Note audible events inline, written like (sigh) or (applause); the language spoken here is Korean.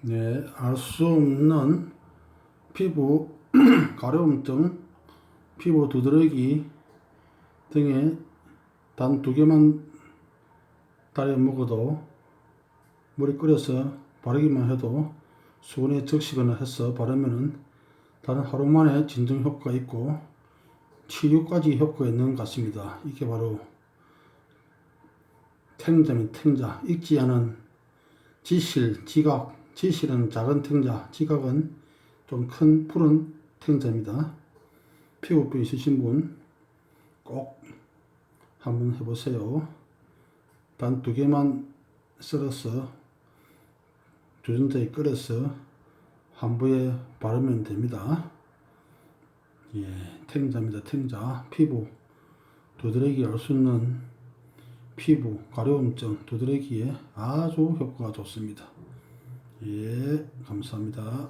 네, 알 수 없는 피부 (clears throat) 가려움증, 피부 두드러기 등에 단두 개만 달여 먹어도 물에 끓여서 바르기만 해도 수분에 적시거나 해서 바르면은 다른 하루 만에 진정 효과가 있고 치유까지 효과가 있는 것 같습니다. 이게 바로 탱자면 탱자, 익지 않은 지실, 지각, 지실은 작은 탱자, 지각은 좀 큰 푸른 탱자입니다. 피부병 있으신 분 꼭 한번 해보세요. 단 두 개만 썰어서 주전자에 끓여서 한부에 바르면 됩니다. 예, 탱자입니다. 탱자. 피부 두드러기 있는 피부 가려움증 두드러기에 아주 효과가 좋습니다. 예, 감사합니다.